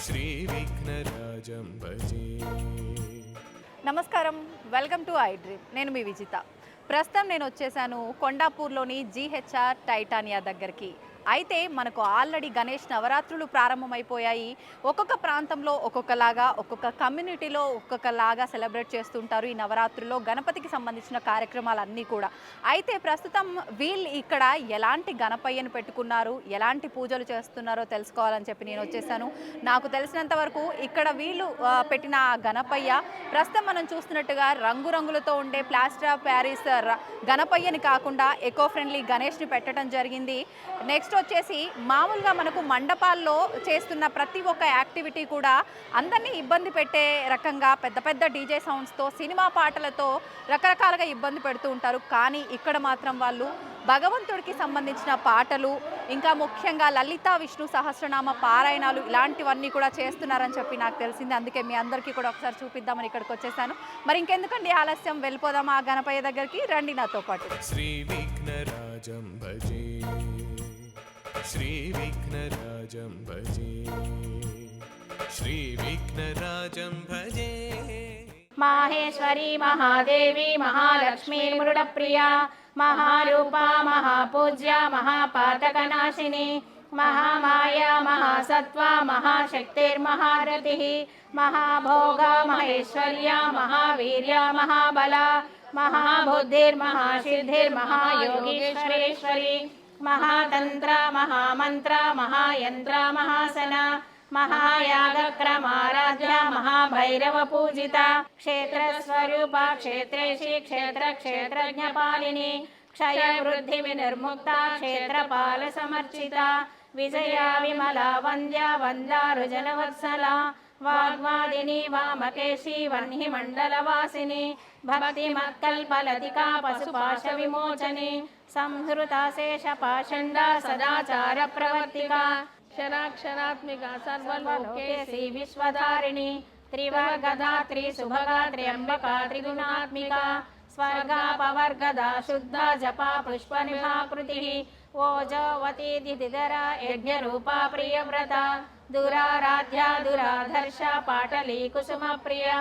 శ్రీ విఘ్నరాజం నమస్కారం. Welcome to iDream. నేను మీ విజిత. ప్రస్తుతం నేను వచ్చేసాను కొండాపూర్లోని జీహెచ్ఆర్ టైటానియా దగ్గరికి. అయితే మనకు ఆల్రెడీ గణేష్ నవరాత్రులు ప్రారంభమైపోయాయి. ఒక్కొక్క ప్రాంతంలో ఒక్కొక్కలాగా ఒక్కొక్క కమ్యూనిటీలో ఒక్కొక్కలాగా సెలబ్రేట్ చేస్తుంటారు ఈ నవరాత్రుల్లో గణపతికి సంబంధించిన కార్యక్రమాలన్నీ కూడా. అయితే ప్రస్తుతం వీళ్ళు ఇక్కడ ఎలాంటి గణపయ్యను పెట్టుకున్నారు ఎలాంటి పూజలు చేస్తున్నారో తెలుసుకోవాలని చెప్పి నేను వచ్చేసాను. నాకు తెలిసినంత వరకు ఇక్కడ వీళ్ళు పెట్టిన గణపయ్య ప్రస్తుతం మనం చూస్తున్నట్టుగా రంగురంగులతో ఉండే ప్లాస్టర్ ఆఫ్ ప్యారిస్ గణపయ్యని కాకుండా ఎకో ఫ్రెండ్లీ గణేష్ని పెట్టడం జరిగింది. నెక్స్ట్ నెక్స్ట్ వచ్చేసి మామూలుగా మనకు మండపాల్లో చేస్తున్న ప్రతి ఒక్క యాక్టివిటీ కూడా అందరినీ ఇబ్బంది పెట్టే రకంగా పెద్ద పెద్ద డీజే సౌండ్స్తో సినిమా పాటలతో రకరకాలుగా ఇబ్బంది పెడుతూ ఉంటారు. కానీ ఇక్కడ మాత్రం వాళ్ళు భగవంతుడికి సంబంధించిన పాటలు ఇంకా ముఖ్యంగా లలిత విష్ణు సహస్రనామ పారాయణాలు ఇలాంటివన్నీ కూడా చేస్తున్నారని చెప్పి నాకు తెలిసింది. అందుకే మీ అందరికీ కూడా ఒకసారి చూపిద్దామని ఇక్కడికి వచ్చేసాను. మరి ఇంకెందుకండి ఆలస్యం? వెళ్ళిపోదాం ఆ గణపయ్య దగ్గరికి? రండి నాతో పాటు. శ్రీ श्रीविघ्नराजं भजे। श्रीविघ्नराजं भजे माहेश्वरी, महादेवी महालक्ष्मी मृडप्रिया महारूपा, महापूज्या, महापातकनाशिनी, महामाया, महासत्त्वा, महाशक्तिर्महारथिः, महाभोगा, महेश्वर्या, महावीर्या, महाबला, महाबुद्धिर्महासिद्धिर्महायोगीश्वरेश्वरी महातन्त्र महामन्त्र महायन्त्र महासना महायागक्रमाराध्या महाभैरवपूजिता क्षेत्रस्वरूपा क्षेत्रेशी क्षेत्रक्षेत्रज्ञपालिनी क्षयवृद्धिविनिर्मुक्ता क्षेत्रपालसमर्चिता विजया विमला वन्द्या वन्दारुजनवत्सला वाग्वादिनी वामकेशी वह्निमण्डलवासिनी भक्तिमत्कल्पलतिका पशुपाशविमोचनी संहृता शेषपाषण्डा सदाचारप्रवर्तिका क्षराक्षरात्मिका सर्वलोकेशी विश्वधारिणी त्रिवर्गदा त्रिसुभगा त्र्यम्बका त्रिगुणात्मिका स्वर्गापवर्गदा शुद्धा जपा पुष्पनिभाकृतिः ओजोवती दिदिधरा यज्ञरूपा प्रियव्रता दुराराध्या दुराधर्षा पाटली कुसुमप्रिया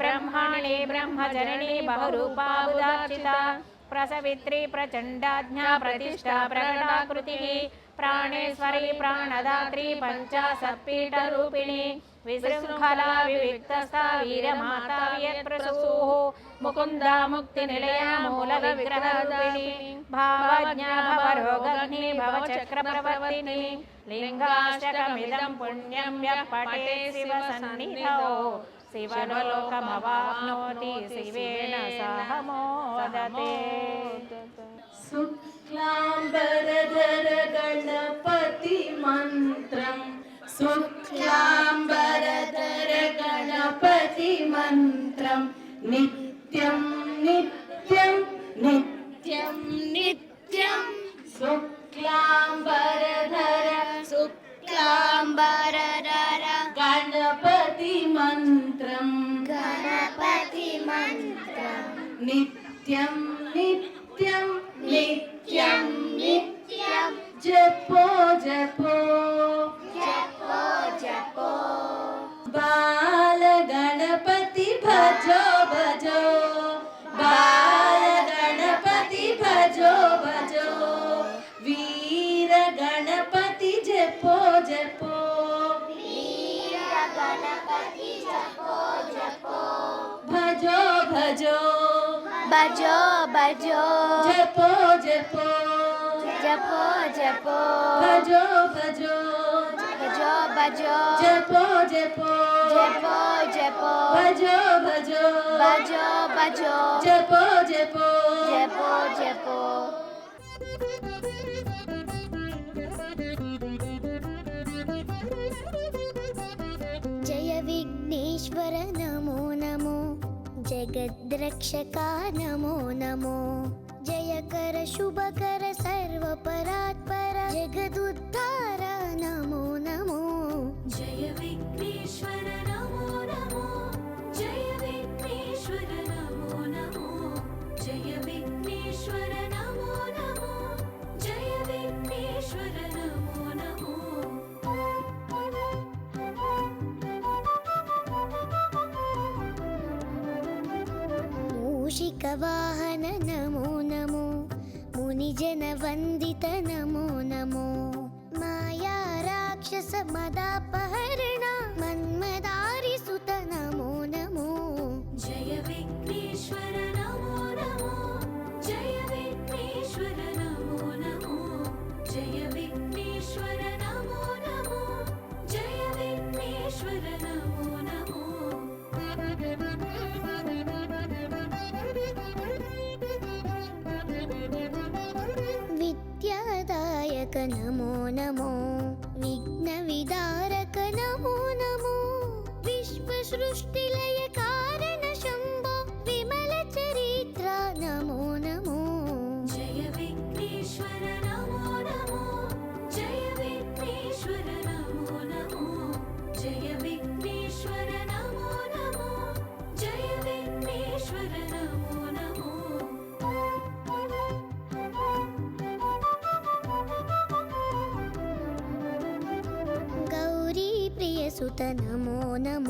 ब्रह्माणि ब्रह्मजननी बहुरूपा उदार्चिता प्रसवित्री प्रचण्डाज्ञा प्रतिष्ठा प्रकटाकृतिः प्राणेश्वरी प्राणदात्री पञ्चाशत्पीठरूपिणी विशृङ्खला विविक्तस्था वीरमाता वियत्प्रसूः मुकुन्दा मुक्तिनिलया मूलविग्रहरूपिणी भावज्ञा యోగగ్ని భవచక్రప్రవర్తిని లింగాష్టకమిదం పుణ్యం య పటే శివ సన్నిధౌ. శివలోకమవాప్నోతి శివేన సహ మోదతే. శుక్లాంబరధర గణపతి మంత్రం శుక్లాంబరధర గణపతి మంత్రం నిత్యం నిత్యం నిత్యం నిత్యం. നിത്യം നിത്യം നിത്യം നിത്യം ജപോ ജപോ ജപോ ജപോ ബാല ഗണപതി ഭജോ ഭജോ ബാല ഗണപതി ഭജോ ഭജോ വീര ഗണപതി ജപോ ജപോ വീര ഗണപതി ജപോ ಬಜೋ ಬಜೋ ಜಪೋ ಜಪೋ ಜಪೋ ಜಪೋ ಬಜೋ ಬಜೋ ಬಜೋ ಬಜೋ ಜಪೋ ಜಪೋ ಜಪೋ ಜಪೋ ಬಜೋ ಬಜೋ ಬಜೋ ಬಜೋ ಜಪೋ ಜಪೋ ಜಪೋ ಜಪೋ ಜಯ ವಿಘ್ನೇಶ್ವರನ जगद्रक्षका नमो। नमो जयकर शुभकर सर्वपरात्परा। जगदुद्धार ఏకవాహన నమో నమో. మునిజన వందిత నమో నమో. మాయా రాక్షస మద नमो नमो నమో నమో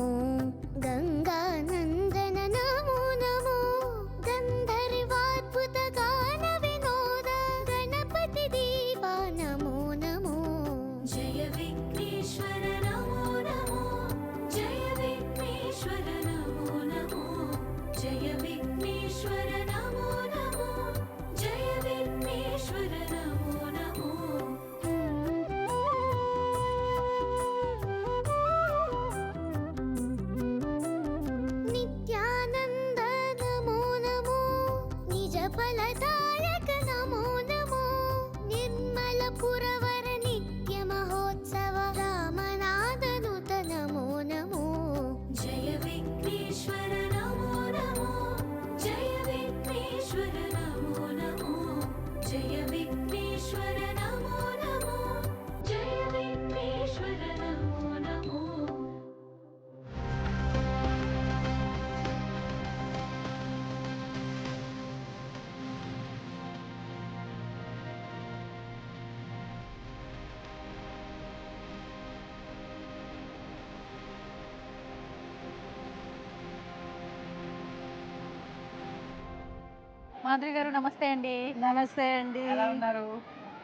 మాధురి గారు నమస్తే అండి. నమస్తే అండి. ఎలా ఉన్నారు?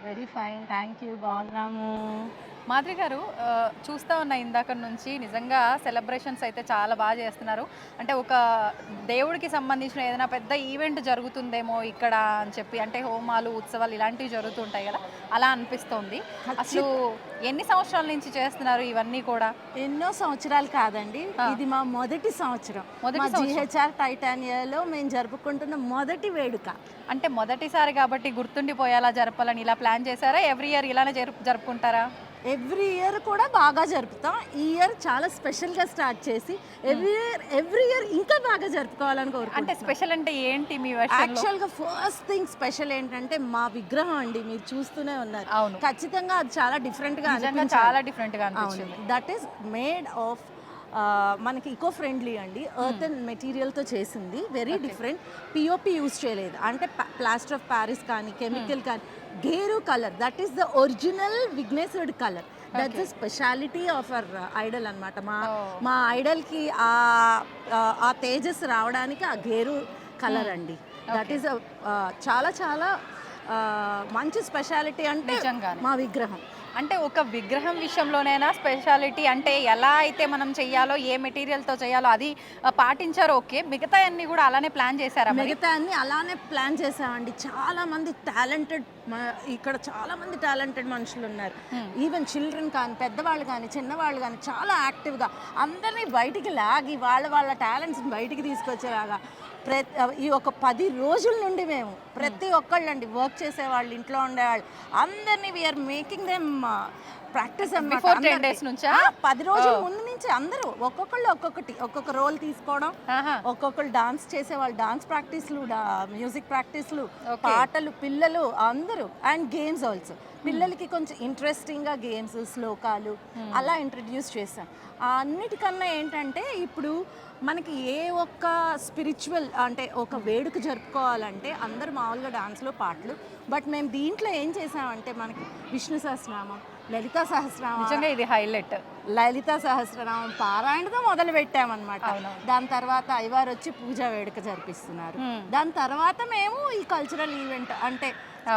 వెరీ ఫైన్ థ్యాంక్ యూ బాగున్నాము. మాధురి గారు చూస్తా ఉన్న ఇందాక నుంచి నిజంగా సెలబ్రేషన్స్ అయితే చాలా బాగా చేస్తున్నారు. అంటే ఒక దేవుడికి సంబంధించిన ఏదైనా పెద్ద ఈవెంట్ జరుగుతుందేమో ఇక్కడ అని చెప్పి అంటే హోమాలు ఉత్సవాలు ఇలాంటివి జరుగుతుంటాయి కదా అలా అనిపిస్తోంది. అసలు ఎన్ని సంవత్సరాల నుంచి చేస్తున్నారు ఇవన్నీ కూడా? ఎన్నో సంవత్సరాలు కాదండి. ఇది మా మొదటి సంవత్సరం. మొదటి. జిహెచ్ఆర్ టైటానియాలో మేము జరుపుకుంటున్న మొదటి వేడుక. అంటే మొదటిసారి కాబట్టి గుర్తుండిపోయేలా జరపాలని ఇలా ప్లాన్ చేశారా? ఎవ్రీ ఇయర్ ఇలానే జరుపు జరుపుకుంటారా? ఎవ్రీ ఇయర్ కూడా బాగా జరుపుతాం. ఈ ఇయర్ చాలా స్పెషల్గా స్టార్ట్ చేసి ఎవ్రీ ఇయర్ ఎవ్రీ ఇయర్ ఇంకా బాగా జరుపుకోవాలని అంటే కోరుకుంటున్నాం. స్పెషల్ అంటే ఏంటి మీ వర్షన్లో యాక్చువల్గా ఫస్ట్ థింగ్ స్పెషల్ ఏంటంటే మా విగ్రహం అండి మీరు చూస్తూనే ఉన్నారు. అవును. ఖచ్చితంగా అది చాలా డిఫరెంట్గా నిజంగా చాలా డిఫరెంట్గా అనిపించింది దట్ ఈస్ మేడ్ ఆఫ్ మనకి ఈకో ఫ్రెండ్లీ అండి. ఎర్త్ అండ్ మెటీరియల్తో చేసింది. వెరీ డిఫరెంట్ పిఓపి యూస్ చేయలేదు. అంటే ప్లాస్టర్ ఆఫ్ ప్యారిస్ కానీ కెమికల్ కానీ gear colour that is the original విఘ్నేశ్వరుడు colour that the speciality of our idol అన్నమాట. మా Oh. మా ఐడల్కి ఆ తేజస్ రావడానికి ఆ గేరు కలర్ అండి. దట్ ఈస్ చాలా చాలా ఆ, మంచి స్పెషాలిటీ అంటే. మా విగ్రహం. అంటే ఒక విగ్రహం విషయంలోనైనా స్పెషాలిటీ అంటే ఎలా అయితే మనం చెయ్యాలో ఏ మెటీరియల్తో చేయాలో అది పాటించారు ఓకే. మిగతా అన్ని కూడా అలానే ప్లాన్ చేశారా మిగతా అన్ని అలానే ప్లాన్ చేసామండి చాలా మంది టాలెంటెడ్ ఇక్కడ చాలా మంది టాలెంటెడ్ మనుషులు ఉన్నారు. ఈవెన్ చిల్డ్రన్ కానీ పెద్దవాళ్ళు కానీ చిన్నవాళ్ళు కానీ చాలా యాక్టివ్గా అందరినీ బయటికి లాగి వాళ్ళ వాళ్ళ టాలెంట్స్ బయటికి తీసుకొచ్చేలాగా ప్రతి ఈ ఒక పది రోజుల నుండి మేము ప్రతి ఒక్కళ్ళండి వర్క్ చేసేవాళ్ళు ఇంట్లో ఉండేవాళ్ళు. అందరినీ we're making them practice Before 10 days నుంచా? పది రోజుల ముందు నుంచి అందరూ ఒక్కొక్కళ్ళు ఒక్కొక్కటి ఒక్కొక్క రోల్ తీసుకోవడం ఆహా. ఒక్కొక్కరు డాన్స్ చేసేవాళ్ళు డాన్స్ ప్రాక్టీస్లు మ్యూజిక్ ప్రాక్టీస్లు పాటలు పిల్లలు అందరూ అండ్ గేమ్స్ ఆల్సో పిల్లలకి కొంచెం ఇంట్రెస్టింగ్గా గేమ్స్ శ్లోకాలు అలా ఇంట్రడ్యూస్ ఆ అన్నిటికన్నా ఏంటంటే ఇప్పుడు మనకి ఏ ఒక్క స్పిరిచువల్ అంటే ఒక వేడుక జరుపుకోవాలంటే అందరూ మామూలుగా డాన్స్లో పాటలు బట్ మేము దీంట్లో ఏం చేసామంటే మనకి విష్ణు సహస్రనామం లలితా సహస్రనామం నిజంగా ఇది హైలైట్ లలిత సహస్రనామం పారాయణతో మొదలు పెట్టామన్నమాట. దాని తర్వాత అయ్యవారు వచ్చి పూజా వేడుక జరిపిస్తున్నారు. దాని తర్వాత మేము ఈ కల్చరల్ ఈవెంట్ అంటే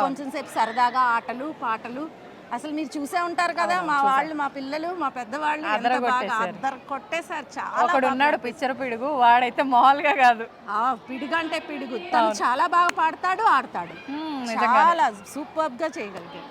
కొంచెం సేపు సరదాగా ఆటలు పాటలు. అసలు మీరు చూసే ఉంటారు కదా మా వాళ్ళు మా పిల్లలు మా పెద్దవాళ్ళు అద్దరు కొట్టేశారు. చాలా ఒకడు ఉన్నాడు పిచ్చర పిడుగు వాడైతే మామూలుగా కాదు. ఆ, పిడుగు అంటే పిడుగు. తను చాలా బాగా పాడతాడు ఆడతాడు. చాలా సూపర్గా చేయగలిగాడు.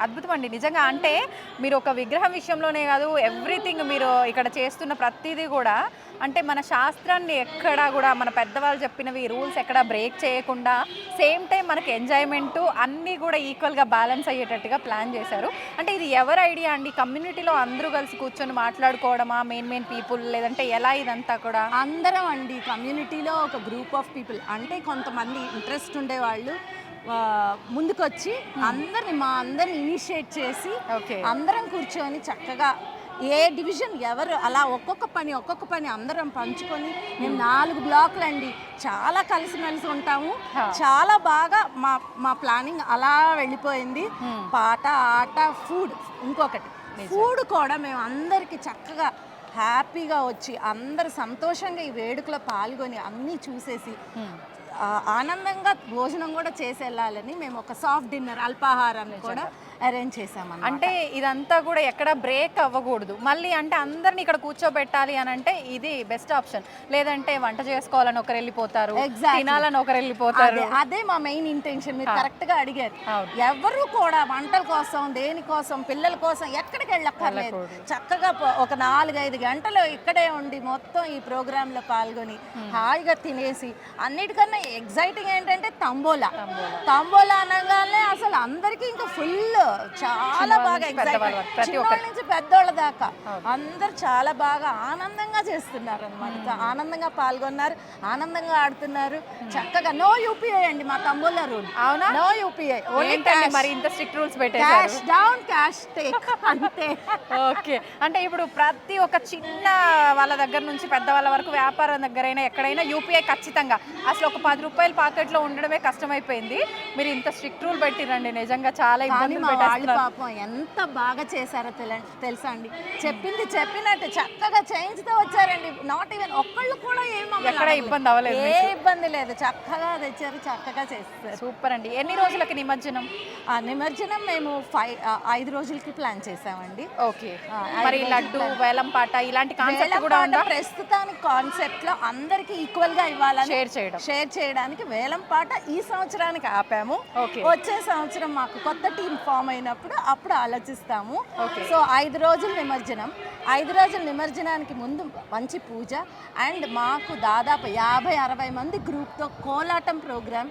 అద్భుతం అండి నిజంగా అంటే మీరు ఒక విగ్రహం విషయంలోనే కాదు ఎవ్రీథింగ్ మీరు ఇక్కడ చేస్తున్న ప్రతిదీ కూడా అంటే మన శాస్త్రాన్ని ఎక్కడా కూడా మన పెద్దవాళ్ళు చెప్పినవి రూల్స్ ఎక్కడా బ్రేక్ చేయకుండా సేమ్ టైం మనకి ఎంజాయ్మెంట్ అన్నీ కూడా ఈక్వల్గా బ్యాలెన్స్ అయ్యేటట్టుగా ప్లాన్ చేశారు. అంటే ఇది ఎవరి ఐడియా అండి? కమ్యూనిటీలో అందరూ కలిసి కూర్చొని మాట్లాడుకోవడమా? మెయిన్ మెయిన్ పీపుల్ లేదంటే ఎలా ఇదంతా కూడా? అందరం అండి. కమ్యూనిటీలో ఒక గ్రూప్ ఆఫ్ పీపుల్. అంటే కొంతమంది ఇంట్రెస్ట్ ఉండేవాళ్ళు ముందుకొచ్చి అందరిని మా అందరిని ఇనిషియేట్ చేసి అందరం కూర్చొని చక్కగా ఏ డివిజన్ ఎవరు అలా ఒక్కొక్క పని ఒక్కొక్క పని అందరం పంచుకొని మేము నాలుగు బ్లాక్లు అండి చాలా కలిసిమెలిసి ఉంటాము. చాలా బాగా మా మా ప్లానింగ్ అలా వెళ్ళిపోయింది. పాట ఆట ఫుడ్ ఇంకొకటి. ఫుడ్ కూడా మేము అందరికీ చక్కగా హ్యాపీగా వచ్చి అందరు సంతోషంగా ఈ వేడుకలో పాల్గొని అన్నీ చూసేసి ఆనందంగా భోజనం కూడా చేసి వెళ్ళాలని మేము ఒక సాఫ్ట్ డిన్నర్ అల్పాహారాన్ని కూడా అరేంజ్ చేసామన్నమాట అంటే ఇదంతా కూడా ఎక్కడ బ్రేక్ అవ్వకూడదు. మళ్ళీ అంటే అందరిని ఇక్కడ కూర్చోబెట్టాలి అని అంటే ఇది బెస్ట్ ఆప్షన్ లేదంటే వంట చేసుకోవాలని ఒకరు వెళ్ళిపోతారు. తినాలని ఒకరు వెళ్ళిపోతారు. అదే మా మెయిన్ ఇంటెన్షన్ మీరు కరెక్ట్గా అడిగారు. ఎవరు కూడా వంటల కోసం దేని కోసం పిల్లల కోసం ఎక్కడికి వెళ్ళక్కర్లేదు. చక్కగా ఒక నాలుగైదు గంటలు ఇక్కడే ఉండి మొత్తం ఈ ప్రోగ్రామ్లో పాల్గొని హాయిగా తినేసి అన్నిటికన్నా ఎగ్జైటింగ్ ఏంటంటే తంబోలా. తంబోలా. అనగానే అసలు అందరికీ ఇంకా ఫుల్ చాలా బాగా ఎగ్జైట్ నుంచి పెద్దోళ్ళ దాకా. అందరు చాలా బాగా ఆనందంగా చేస్తున్నారు అనమాట ఆనందంగా పాల్గొన్నారు ఆనందంగా ఆడుతున్నారు. చక్కగా నో యూపీఐ అండి మా తమ్ముళ్ళ రూల్ అవునా? నో యూపీఐ మరి ఇంత స్ట్రిక్ట్ రూల్స్ పెట్టేశారు? క్యాష్ డౌన్ క్యాష్ టేక్ అంతే. ఓకే. అంటే ఇప్పుడు ప్రతి ఒక్క చిన్న వాళ్ళ దగ్గర నుంచి పెద్ద వాళ్ళ వరకు వ్యాపారం దగ్గరైనా ఎక్కడైనా యూపీఐ ఖచ్చితంగా. అసలు ఒక పది రూపాయలు పాకెట్లో ఉండడమే కష్టమైపోయింది. మీరు ఇంత స్ట్రిక్ట్ రూల్ పెట్టిరండి. నిజంగా చాలా మా వాళ్ళు పాపం ఎంత బాగా చేశారో తెల- తెలుసా అండి చెప్పింది చెప్పినట్టు చక్కగా చేయించుతూ వచ్చారండి. నాట్ ఈవెన్ ఒక్కళ్ళు కూడా ఏం. ఇబ్బంది అవ్వలేదు ఏ ఇబ్బంది లేదు. చక్కగా తెచ్చారు చక్కగా చేస్తారు. సూపర్ అండి. ఎన్ని రోజులకి నిమజ్జనం? ఆ నిమజ్జనం మేము ఫైవ్ ఐదు రోజులకి ప్లాన్ చేసామండి. ఓకే. మరి లడ్డు రోజులు వేలం పాట ఇలాంటి కాన్సెప్ట్ కూడా ఉందా? ప్రస్తుతానికి కాన్సెప్ట్లో అందరికి ఈక్వల్గా ఇవ్వాలని షేర్ చేయడం. షేర్ చేయడానికి వేలం పాట ఈ సంవత్సరానికి ఆపాము. వచ్చే సంవత్సరం మాకు కొత్త టీం ఫామ్ అయినప్పుడు అప్పుడు ఆలోచిస్తాము. సో ఐదు రోజులు నిమజ్జనం. ఐదు రోజుల నిమజ్జనానికి ముందు మంచి పూజ. అండ్ మాకు దాదాపు యాభై అరవై మంది గ్రూప్తో కోలాటం ప్రోగ్రామ్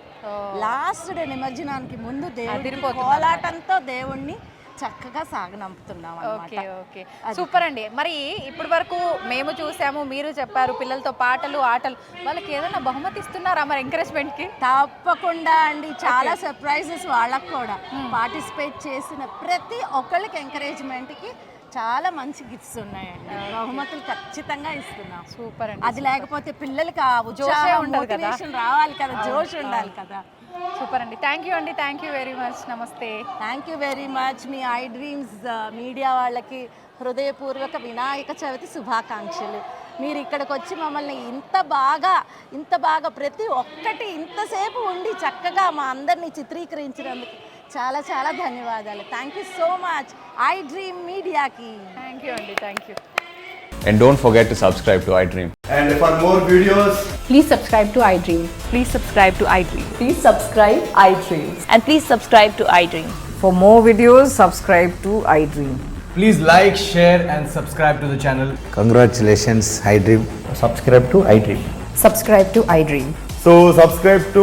లాస్ట్ డే నిమజ్జనానికి ముందు దేవుడి కోలాటంతో దేవుణ్ణి చక్కగా సాగనంపుతున్నాం ఓకే ఓకే. సూపర్ అండి. మరి ఇప్పటి వరకు మేము చూసాము మీరు చెప్పారు పిల్లలతో పాటలు ఆటలు. వాళ్ళకి ఏదైనా బహుమతి ఇస్తున్నారా మరి ఎంకరేజ్మెంట్కి తప్పకుండా అండి. చాలా సర్ప్రైజెస్ వాళ్ళకు కూడా. పార్టిసిపేట్ చేసిన ప్రతి ఒక్కళ్ళకి ఎంకరేజ్మెంట్కి చాలా మంచి గిఫ్ట్స్ ఉన్నాయండి. బహుమతులు ఖచ్చితంగా ఇస్తున్నాం. సూపర్ అండి అది లేకపోతే పిల్లలకి ఆ. మోటివేషన్ రావాలి కదా జోష్ ఉండాలి కదా. సూపర్ అండి. థ్యాంక్ యూ అండి థ్యాంక్ యూ వెరీ మచ్ నమస్తే థ్యాంక్ యూ వెరీ మచ్ మీ ఐ డ్రీమ్స్ మీడియా వాళ్ళకి హృదయపూర్వక వినాయక చవితి శుభాకాంక్షలు. మీరు ఇక్కడికి వచ్చి మమ్మల్ని ఇంత బాగా ఇంత బాగా ప్రతి ఒక్కటి ఇంతసేపు ఉండి చక్కగా మా అందరినీ చిత్రీకరించినందుకు చాలా చాలా ధన్యవాదాలు thank you so much iDream మీడియాకి థ్యాంక్ యూ అండి thank you And don't forget to subscribe to iDream. And for more videos, Please subscribe to iDream. Please subscribe to iDream. Please subscribe iDream. And please subscribe to iDream. For more videos, subscribe to iDream. please like, share, and subscribe to the channel. Congratulations, iDream. Subscribe to iDream. Subscribe to iDream. So subscribe to